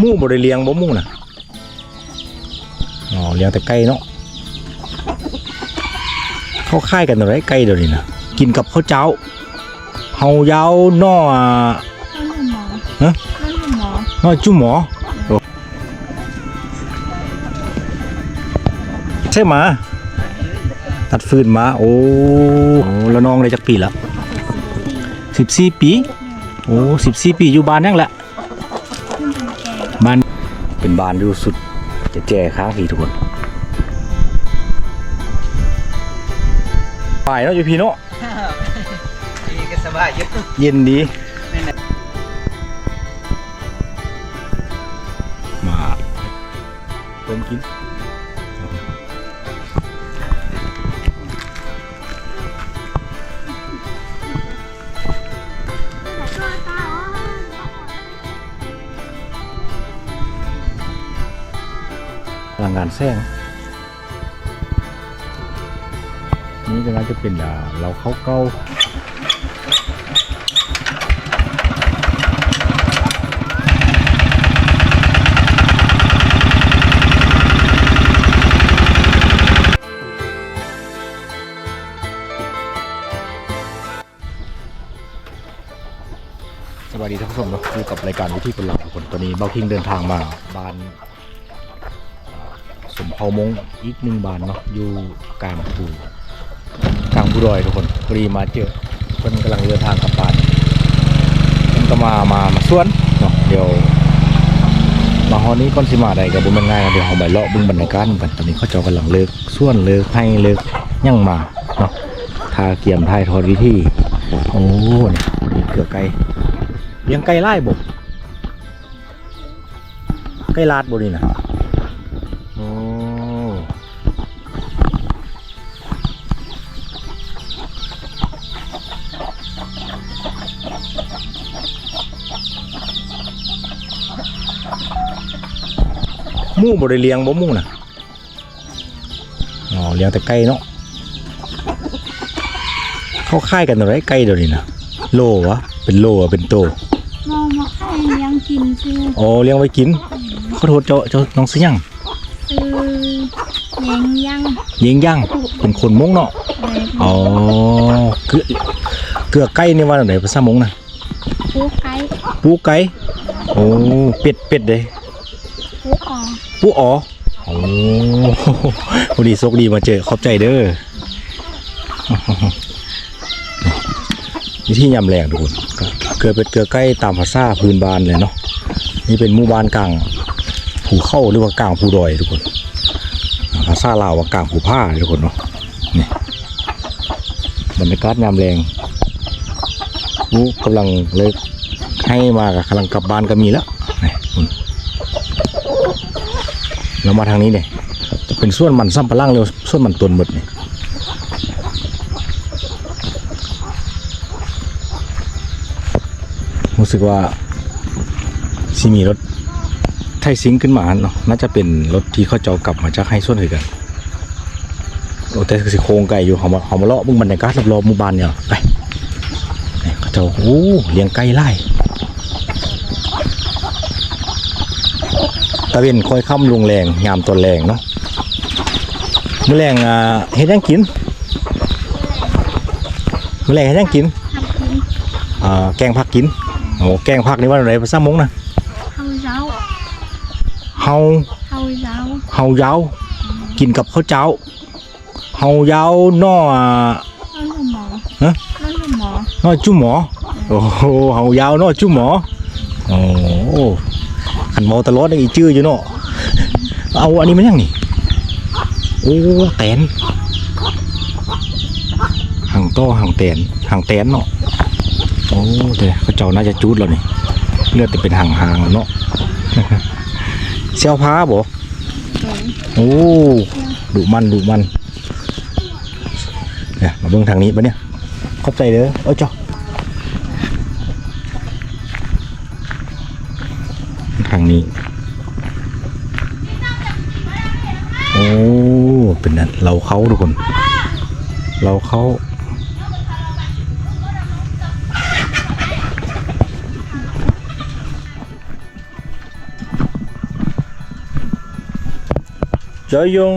หมู่บ่ได้เลี้ยงบ่หมู่น่ะอ๋อเลี้ยงแต่ไก่เนาะเขาค่ายกันอะไรไก่เดี๋ยวนี้นะกินกับข้าวเจ้าเฮายาวน่อนั่นคือหมอฮะนั่นคือหมอน่อจุ่มหมอโอ้ใช่หมาตัดฟืนมาโอ้โอ้แล้วน้องได้จักปีละสิบสี่ปี โอ้สิบสี่ปีอยู่บ้านนั่งแหละ เป็นบานอยู่สุดจะแจค้างพี่ทุกคนไปเนาะอยู่พี่เนาะนี่ก็สบายอยึดเย็นดี พลังนแสงนี่ก็น่าจะเป็นเราเข้าเก้าสวัสดีท่านผู้ชมนะอยู่กับรายการวิธีคนหลักทุกคนตอนนี้เบ้าคิงเดินทางมาบ้าน สมเภามงอีกหนึ่งบานเนาะอยู่กลางภูกลางภูดอยทุกคนพอดีมาเจอเพิ่นกำลังเดินทางกลับบ้านเพิ่นก็มามามาสวนเนาะเดี๋ยวมาฮอดนี้ก่อนสิมาได้ก็บ่แม่นง่ายนะเดี๋ยวเฮาไปเลาะบิ่งบรรยากาศกันตอนนี้เขาเจ้ากำลังเลิกสวนเลิกให้เลิกยังมาเนาะทาเกี่ยมทายทอดวิธีโอ้นี่นี่เกือไก่เลี้ยงไก่ไล่บ่ไก่ลาดบ่นี่นะ มู่บ่ได้เลี้ยงบ่หมู่น่ะอ๋อเลี้ยงแต่ไก่เนาะเขาค่ายกันอะไรไก่เดี๋ยวนี้นะโลวะเป็นโลอะเป็นโตมอมาให้เลี้ยงกินชื่ออ๋อเลี้ยงไว้กินขอโทษเจ้าเจ้าน้องซื้อยังคือแยงยังเลี้ยงย่างเป็นคนมงเนาะเลยอ๋อเกลือเกลือไก่นี่ว่าไหนภาษามงนะปูไก่ปูไก่โอ้เป็ดเป็ดเด้ปูออ ปูอ๋อโอ้พอดีโชคดีมาเจอขอบใจเด้อวิธียำแรงทุกคนเกลือเป็ดเกลือไก่ตามภาษาพื้นบ้านเลยเนาะนี่เป็นหมู่บ้านกลางภูเข้าหรือว่ากลางภูดอยทุกคนภาษาลาวว่ากลางภูผ้าทุกคนเนาะนี่บรรยากาศยามแรงผู้กำลังเลิกให้มากับกำลังกลับบ้านก็มีแล้ว เรามาทางนี้เนี่ยจะเป็นส่วนมันซ้ำปะล่างเร็วส่วนมันตนหมดเนี่ยรู้สึกว่าสิมีรถไทยซิงขึ้นมาเนาะน่าจะเป็นรถที่เขาเจ้ากลับมาจากให้ส่วนเหกันโอ้แต่สิโครงไก่อยู่เขามาเขามเลาะมึงบรรยากาศรอบๆหมู่บ้านเนี่ยไปเขาเจ้าโอ้เลี้ยงไก่ไล่ ตะเวนคอยค่ำลุงแรงยามตอนแรงเนาะมื้อแรงอ่าเฮ็ดหยังกินมื้อแรงเฮ็ดหยังกินทำกินอ่าแกงผักกินโอ้แกงผักนี่ว่าอะไรภาษามงนะข้าวเจ้าเฮาข้าวเจ้าเฮายาวกินกับข้าวเจ้าเฮายาวน่อนั่นคือหมอฮะนั่นคือหมอน่อจุ่มหมอโอ้โหเฮายาวน่อจุ่มหมอโอ้โห ขันเมาตลอดอีจื้ออยู่เนาะเอาอันนี้มันยังนี่โอ้แตนหางโต้หางแตนหางแตนเนาะโอ้แต่เขาเจ้าน่าจะจูดแล้วนี่เลือดแต่เป็นหางๆแล้วเนาะเซลพาบ่โอ้ดุมันดุมันเนี่ยมาเบิ่งทางนี้ปะเนี่ยขอบใจเด้อเอ้ยจ้า ข้งนี้ โอ้เป็นนั้นเราเขาทุกคน เราเขาจอยง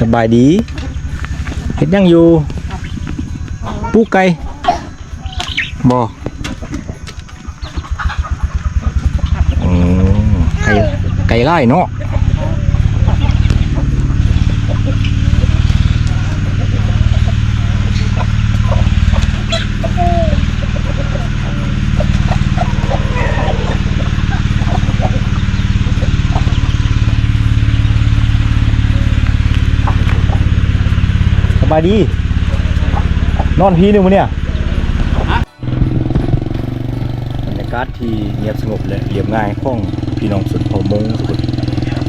สบายดี ห็ดยังอยู่ปูไก่บ่อืมไก่ไก่ไล่เนาะ บายดี นอนพีหนึ่งมื้อเนี่ยบรรยากาศที่เงียบสงบและเรียบง่ายของพี่น้องสุดพอมงทุกคน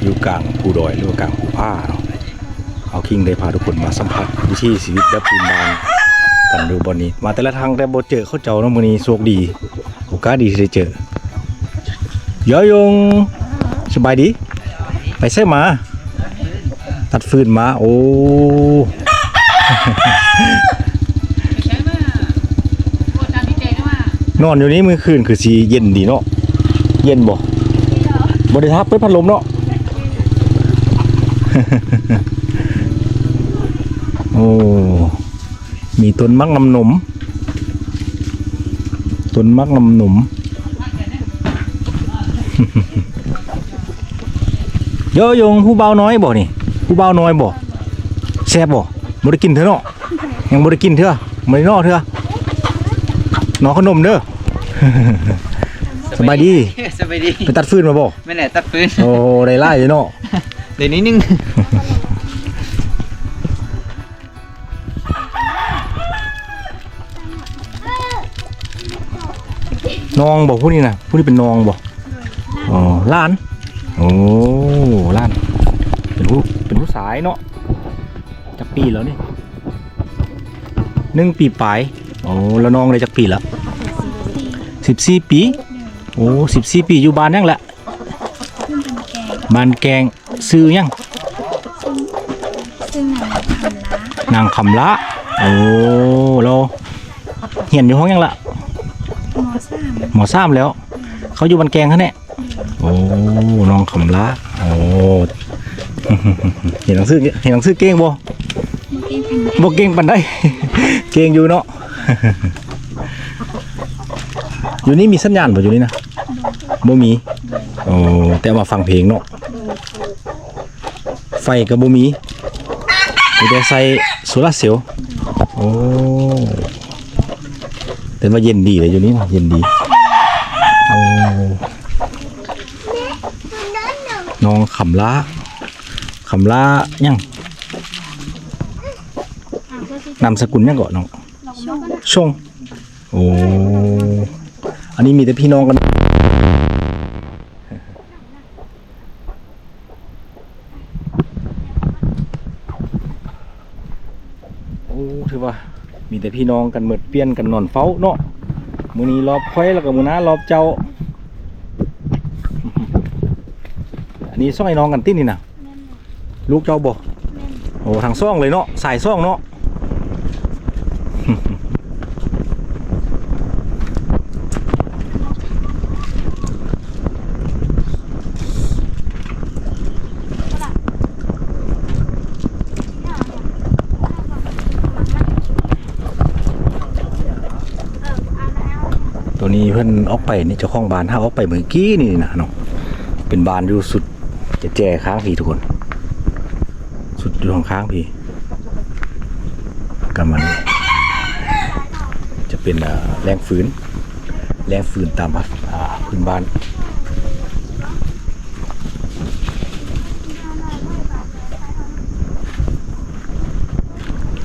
อยู่กลางภูดอยหรือว่ากลางภูผ้าเนาะเอาคิงได้พาทุกคนมาสัมผัสวิถีชีวิตแบบพื้นบ้านกันดูบอนนี้ มาแต่ละทางแต่บ่เจอเขาเจ้าเนาะมื้อนี้โชคดีโอกาสดีที่ได้เจอ ยอยงสบายดี ไปใช่มา ตัดฟืนมา โอ้ นอนอยู่นี่มือคืนคือสีเย็นดีเนาะเย็นบ่บริทับเปิดพัดลมเนาะโอ้มีต้นมักนำหนมต้นมักนำหนมโยอะยงผู้เบาน้อยบ่นี่ผู้เบาน้อยบ่แซ่บบ่ บ่ได้กินเถอะเนาะยังบ่ได้กินเถอะบ่ได้นอเถอะน้องขนมเด้อสบายดีสบายดีไปตัดฟืนมาบ่ไม่แน่ตัดปืนโอ้ได้ไล่เลยเนาะเดี๋ยวนี้นึงน้องบอกผู้นี้นะผู้นี้เป็นน้องบ่อ๋อล้าน โอ้ล้าน เป็นผู้เป็นผู้สายเนาะจัก ปีแล้วนี่หนึ่งปีปลายโอ้แล้วน้องได้จักปีละสิบสี่ปีโอ้สิบสี่ปีอยู่บ้านยังแหละบ้านแกงซื้อยังซึ่งไหนทำละนางคำละโอ้เราเหียนอยู่ห้องยังละมอสามหมอซ้ำแล้ว เขาอยู่บันแกงเขาเนี่ยโอ้น้องคำละโอ้เห็นหนังสือเห็นหนังสือเก่งบ่ บ่เก่งปันได้เก่งอยู่เนาะอยู่นี่มีสัญญาณบ่อยู่นี่นะบ่มีโอ้แต่ว่าฟังเพลงเนาะไฟก็บ่มีมีแต่ใส่โซลาร์เซลล์โอ้แต่ว่าเย็นดีเลยอยู่นี่นะเย็นดีโอ้น้องขำล้าขำล้ายัง นามสกุลยังก่อนน้องช่วงชงโอ้อันนี้มีแต่พี่น้องกันโอ้ถือว่า มีแต่พี่น้องกันเหมือดเปลี่ยนกันนอนเฝ้าเนาะมื้อนี้รอบค่อยแล้วก็มื้อหน้ารอบเจ้า อันนี้ซ่องไอ้น้องกันติ้นนี่นะลูกเจ้าบ่โอ้ทางซ่องเลยเนาะสายซ่องเนาะ นี้เพิ่นออกไปนี่เจ้าของบ้านถ้าออกไปเมื่อกี้นี่นะเนาะเป็นบ้านอยู่สุดจะแจค้างพี่ทุกคน สุดอยู่ทางค้างพี่กันมันจะเป็นแรงฝืน แรงฝืนตามอ่าพื้นบ้าน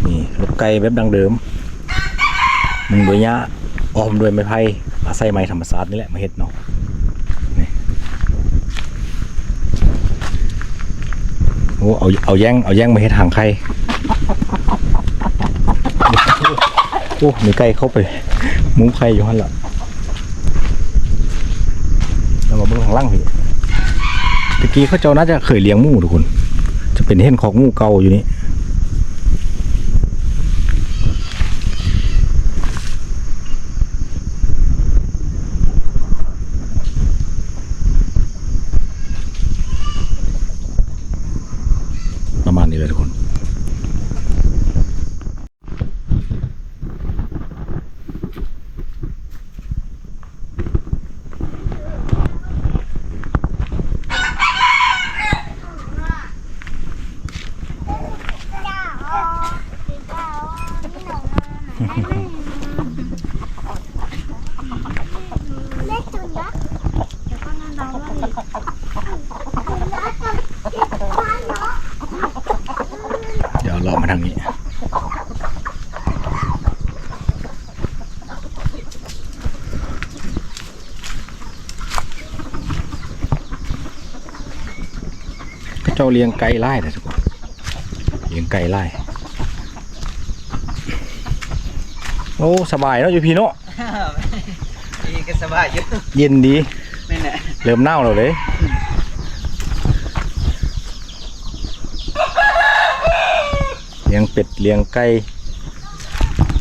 นี่ลูกไก่แบบดังเดิมมึงโดวยหญ้าอ้อมด้วยไม้ไผ่ อาศัยไม้ธรรมศาสตร์นี่แหละมาเฮ็ดเนาะโอ้เอาเอาแย่งเอาแย่งมาเฮ็ดหางไข่โอ้มีไก่เข้าไปมุ้งไข่อยู่หั่นละแล้วมาเบิ่งข้างล่างพี่ตะกี้เขาเจ้าน่าจะเคยเลี้ยงมูทุกคน จะเป็นเห็นของมูเก่าอยู่นี่ โเล็กจุดนะเดี๋ยวก็นั่งเราว่า เดี๋ยวเลาะมาทางนี้ ก็เจ้าเลี้ยงไก่ไล่นะทุกคนเลี้ยงไก่ไล่โอ้สบายเนาะอยู่พี่เนาะนี่ก็สบายอยู่เย็นดีไม่แน่เริ่มเน่าแล้วเลยเลี้ยงเป็ดเลี้ยงไก่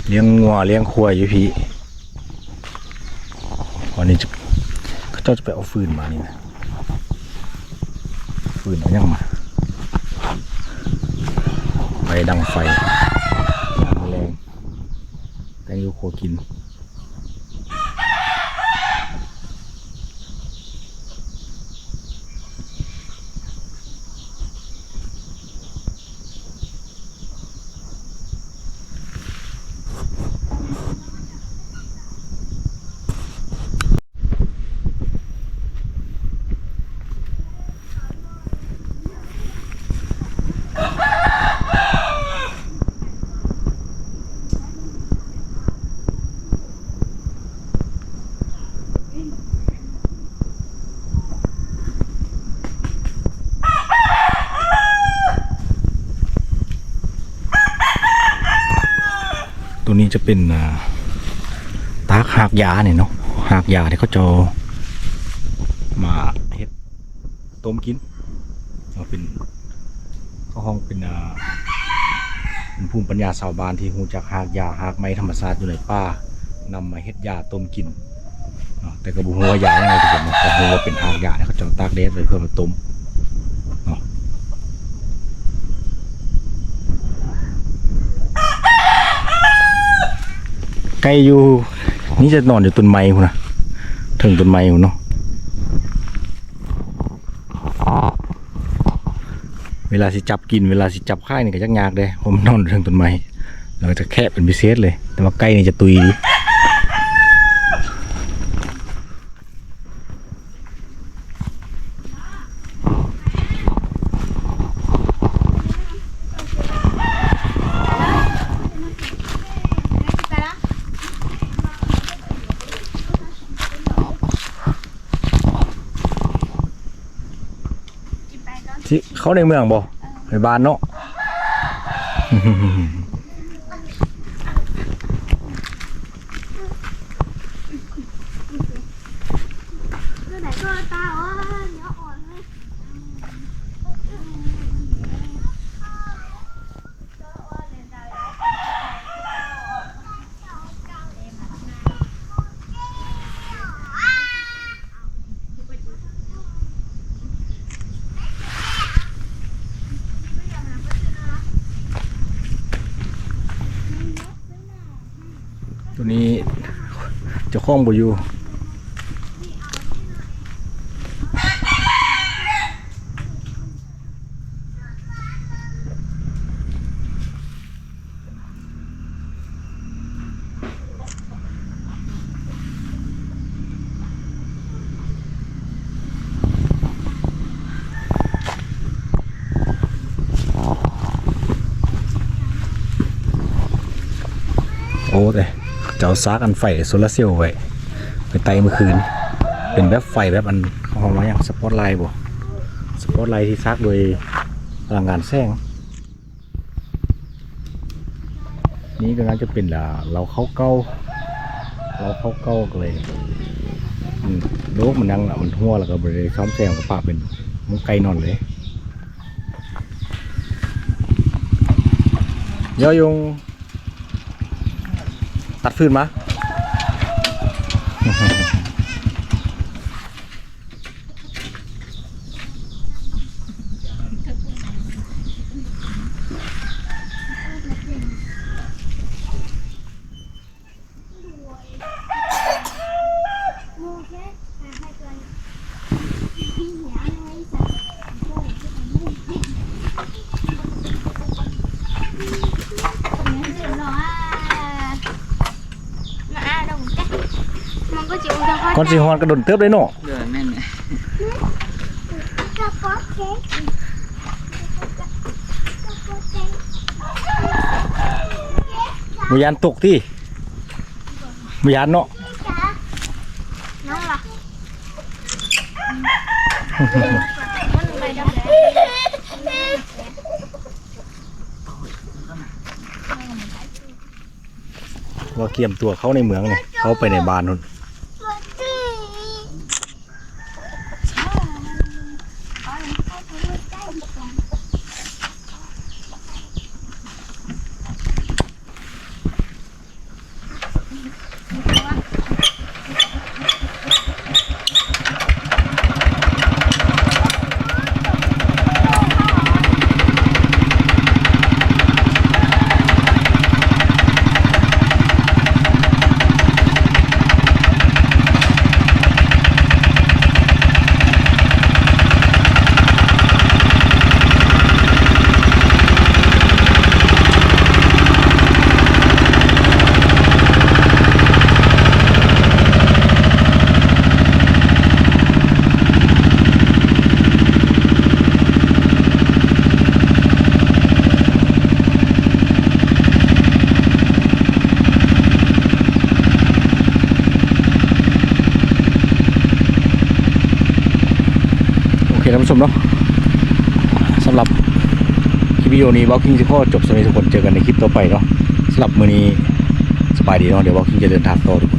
เลี้ยงงัวเลี้ยงควายอยู่พี่วันนี้จะเขาเจ้าจะไปเอาฟืนมานี่นะ ฟืนเอายังมาไปดังไฟแรงแตงยูโคกิน ตัวนี้จะ เป็นตากหากยาเนี่ยเนาะหากยาที่ยเขาจะมาเฮ็ดต้มกินเอาเป็นเขาห้องเป็นเป็นภูมิปัญญาชาวบ้านที่หูจักหากยาหากไม้ธรรมชาติอยู่ในป่านำมาเฮ็ดยาต้มกินแต่กระบุหัวายายังไงทุกคนเนาะแต่หัวเป็นหากยาเนี่ยเขาจะตากแดดไว้เพื่อมาต้มเนาะ ไก่อยู่ นี่จะนอนอยู่ต้นไม้คุณนะถึงต้นไม้คุณเนาะเวลาสิจับกินเวลาสิจับค่ายนี่ก็ยักยากเลยผมนอนถึงต้นไม้เราจะแคบเป็นพิเศษเลย แต่ว่าไก่นี่จะตุยดีที่ เขาในเมืองบ่ในบ้านเนาะเมื่อไหร่ก็ตาอ่อนเนื้ออ่อนเลย ตัวนี้ เจะคล้าของบ่อยู่โอ้แต่ จะเอาซากอันไฟโซลาร์เซลล์ไว้ไปไตเมื่อคืน เป็นแบบไฟแบบอันเขาเอามาอย่างสปอตไลท์บ่สปอตไลท์ที่ซักโดยพลังงานแสงนี่ก็น่าจะเป็นอ่าเราเข้าเก้าเราเข้าเก้าก็เลยโลกมันนั่งละมันหัวแล้วก็บริเวณซ้อมแซงกับปากเป็นมันไกลนอนเลยย่อยง ตัดฟืนมา โอเคหาให้ตัวนี้เหี่ยวให้ใส่โอ้ยเดี๋ยวรออะ ก่อนสิฮอนกระโดนเติบเลยเนาะเดือนแม่นเนี่ยกระเป๋าเค้กกระเป๋าเค้กบ่ยานตกที่บ่ยานเนาะจ๋าน้องล่ะมันไปดำแดงว่าเกียมตัวเขาในเมืองนี่เขาไปในบ้านนู่น โอเผมเนาะสำหรับคลิปวิดีโอนี้วอลคิงจะขอจบสำหรับทุกคนเจอกันในคลิปต่อไปเนาะสำหรับมือนี้สบายดีเนาะเดี๋ยววอลคิงจะเดินทางต่อทุกคน